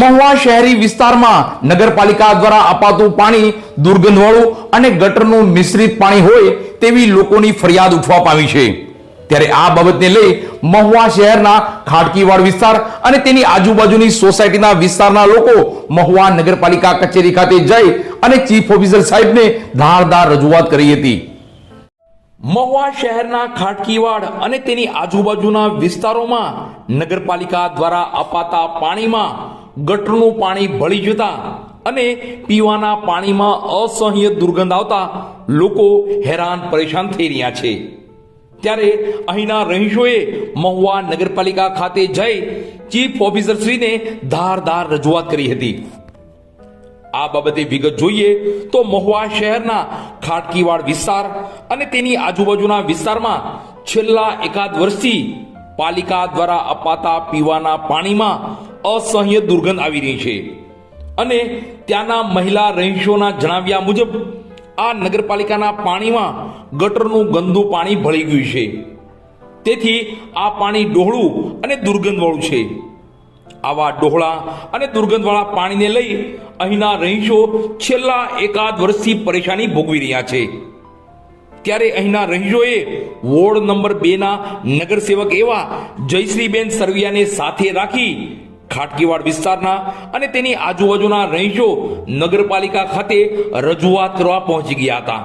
મહુવા શહેરી વિસ્તારમાં નગરપાલિકા દ્વારા અપાતું પાણી, દુર્ગંધવાળું અને ગટરનું મિશ્રિત પાણી હોય તેવી લોકોની ફરિયાદ ઉઠવા પામી છે. ત્યારે આ બાબતને લઈ મહુવા શહેરના ખાડકીવાડ વિસ્તાર અને તેની આજુબાજુની સોસાયટીના વિસ્તારના લોકો મહુવા નગરપાલિકા કચેરી ખાતે જઈ અને ચીફ ઓફિસર સાહેબને ધારદાર રજૂઆત કરી હતી. મહુવા શહેરના ખાટકીવાડ અને તેની આજુબાજુના વિસ્તારોમાં નગરપાલિકા દ્વારા અપાતા પાણીમાં ગટરનું પાણી ભળી જતા અને પીવાના પાણીમાં અસહ્ય દુર્ગંધ આવતા લોકો હેરાન પરેશાન થઈ રહ્યા છે. ત્યારે અહીંના રહીશોએ મહુવા નગરપાલિકા ખાતે જઈ ચીફ ઓફિસર શ્રીને ધારદાર રજૂઆત કરી હતી. આ બાબતે વિગત જોઈએ તો મહુવા શહેરના ખાટકીવાડ વિસ્તાર અને તેની આજુબાજુના વિસ્તારમાં છેલ્લા એકાદ વર્ષથી પાલિકા દ્વારા અપાતા પીવાના પાણીમાં અસહ્ય દુર્ગંધ આવી રહી છે. અને ત્યાંના મહિલા રહીશોના જણાવ્યા મુજબ, આ નગરપાલિકાના પાણીમાં ગટરનું ગંદુ પાણી ભળી ગયું છે. તેથી આ પાણી ડોહળું અને દુર્ગંધવાળું છે. આવા ડોહળા અને દુર્ગંધવાળા પાણીને લઈ અહીંના રહીશો છેલ્લા એકાદ વર્ષથી પરેશાની ભોગવી રહ્યા છે. ત્યારે અહીંના રહીશોએ વોર્ડ નંબર બેના નગરસેવક એવા જયશ્રીબેન સરવિયાને સાથે રાખી ખાટકીવાડ વિસ્તારના અને તેની આજુબાજુના રહીશો નગરપાલિકા ખાતે રજૂઆત કરવા પહોંચી ગયા હતા.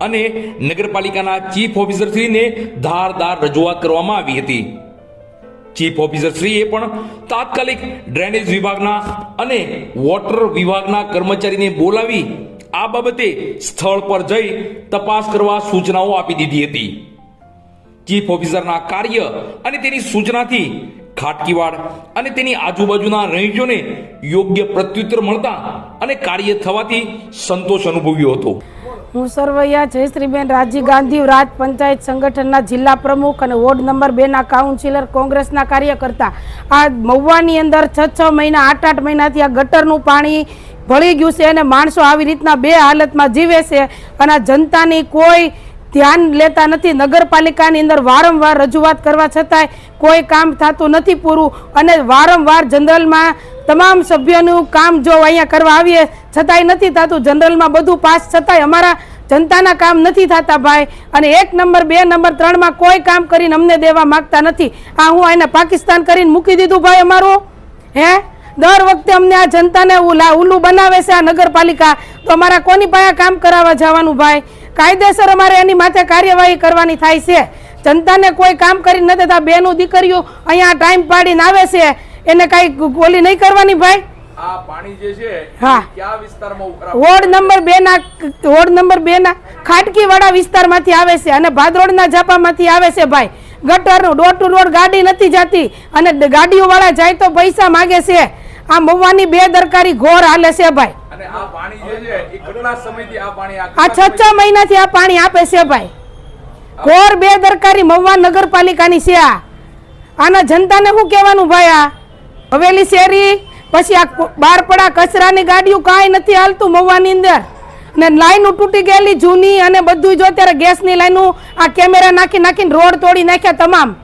અને નગરપાલિકાના ચીફ ઓફિસર શ્રીને ધારદાર રજૂઆત કરવામાં આવી હતી. ચીફ ઓફિસર શ્રીએ પણ તાત્કાલિક ડ્રેનેજ વિભાગના અને વોટર વિભાગના કર્મચારીને બોલાવી આ બાબતે સ્થળ પર જઈ તપાસ કરવા સૂચનાઓ આપી દીધી હતી. ચીફ ઓફિસરના કાર્ય અને તેની સૂચનાથી ખાટકીવાડ અને તેની આજુબાજુના રહીશોને યોગ્ય પ્રત્યુત્તર મળતા અને કાર્ય થવાથી સંતોષ અનુભવ્યો હતો. હું સરવૈયા જયશ્રીબેન રાજી ગાંધી રાજ પંચાયત સંગઠનના જિલ્લા પ્રમુખ અને વોર્ડ નંબર બેના કાઉન્સિલર, કોંગ્રેસના કાર્યકર્તા. આ મહુવાની અંદર છ છ મહિના, આઠ આઠ મહિનાથી આ ગટરનું પાણી ભળી ગયું છે અને માણસો આવી રીતના બે હાલતમાં જીવે છે અને જનતાની કોઈ ધ્યાન લેતા નથી. નગરપાલિકાની અંદર વારંવાર રજૂઆત કરવા છતાંય કોઈ કામ થતું નથી પૂરું. અને વારંવાર જનરલમાં તમામ સભ્યોનું કામ જો અહીંયા કરવા આવીએ છતાંય નથી થતું. જનરલમાં બધું પાસ છતાંય અમારા જનતાના કામ નથી થતા ભાઈ. અને એક નંબર, બે નંબર, ત્રણમાં કોઈ કામ કરીને અમને દેવા માગતા નથી. આ હું એને પાકિસ્તાન કરીને મૂકી દીધું ભાઈ અમારું. હે? દર વખતે અમને આ જનતાને ઉલા ઉલ્લું બનાવે છે આ નગરપાલિકા. તો અમારા કોની પાસે કામ કરાવવા જવાનું ભાઈ? કાયદેસર અમારે એની માથે કાર્યવાહી કરવાની થાય છે. જનતાને કોઈ કામ કરી ન દેતા બેનું દીકરીઓ અહીંયા ટાઈમ પાડીને આવે છે. એને કાંઈ ગોલી નહીં કરવાની ભાઈ. આ પાણી જે છે હા. કયા વિસ્તારમાં વોર્ડ નંબર બે ના વોર્ડ નંબર બે ના ખાટકીવાડા વિસ્તારમાંથી આવે છે અને ભાદરોડના ઝાપામાંથી આવે છે ભાઈ. ગટરનું ડોર ટુ ડોર ગાડી નથી જતી. અને ગાડીઓ વાળા જાય તો પૈસા માગે છે. આ મવાની બે દરકારી ઘોર હાલે છે ભાઈ. આ છે છ મહિનાથી આ પાણી આપે છે ભાઈ. ઘોર બેદરકારી મહુવા નગરપાલિકાની છે આ. આના જનતાને શું કહેવાનું ભાઈ આ? હવેલી શેરી પછી આ બારપડા કચરાની ગાડીઓ કાંઈ નથી હાલતું મહુવાની અંદર. ને લાઈનો તૂટી ગયેલી જૂની અને બધું જો અત્યારે ગેસની લાઈનો આ કેમેરા નાખી નાખીને રોડ તોડી નાખ્યા તમામ.